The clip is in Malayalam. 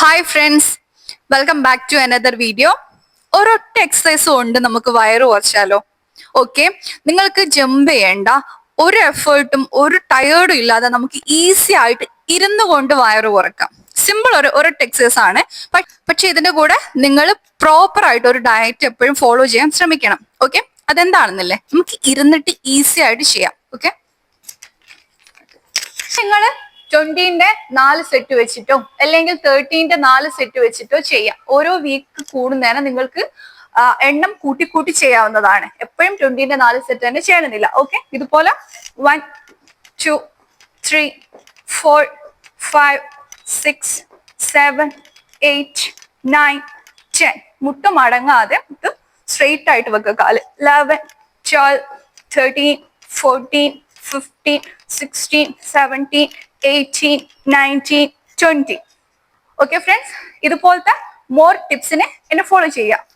Hi friends welcome back to another video ഒരൊറ്റ എക്സസൈസ് കൊണ്ട് നമുക്ക് വയറ് കുറച്ചാലോ. ഓക്കെ നിങ്ങൾക്ക് ജമ്പ് ചെയ്യേണ്ട. ഒരു എഫേർട്ടും ഒരു ടയേർഡും ഇല്ലാതെ നമുക്ക് ഈസി ആയിട്ട് ഇരുന്നു കൊണ്ട് വയറ് കുറക്കാം. സിമ്പിൾ ഒരു ഒരൊറ്റ എക്സസൈസ് ആണ്. പക്ഷെ ഇതിന്റെ കൂടെ നിങ്ങൾ പ്രോപ്പർ ആയിട്ട് ഒരു ഡയറ്റ് എപ്പോഴും ഫോളോ ചെയ്യാൻ ശ്രമിക്കണം. ഓക്കെ അതെന്താണെന്നില്ലേ? നമുക്ക് ഇരുന്നിട്ട് ഈസി ആയിട്ട് ചെയ്യാം. ഓക്കെ നിങ്ങൾ ട്വന്റീന്റെ നാല് സെറ്റ് വെച്ചിട്ടോ അല്ലെങ്കിൽ തേർട്ടീന്റെ നാല് സെറ്റ് വെച്ചിട്ടോ ചെയ്യാം. ഓരോ വീക്ക് കൂടുന്നതിന് നിങ്ങൾക്ക് എണ്ണം കൂട്ടി കൂട്ടി ചെയ്യാവുന്നതാണ്. എപ്പോഴും ട്വന്റീന്റെ നാല് സെറ്റ് തന്നെ ചെയ്യണമെന്നില്ല. ഓക്കെ ഇതുപോലെ one two three four five six seven eight nine ten മുട്ട് മടങ്ങാതെ മുട്ട് സ്ട്രെയിറ്റ് ആയിട്ട് വെക്കുക. കാൽ eleven twelve thirteen fourteen fifteen sixteen seventeen eighteen nineteen twenty okay friends ഇതുപോലത്തെ മോർ ടിപ്സിനെ എന്നെ ഫോളോ ചെയ്യുക.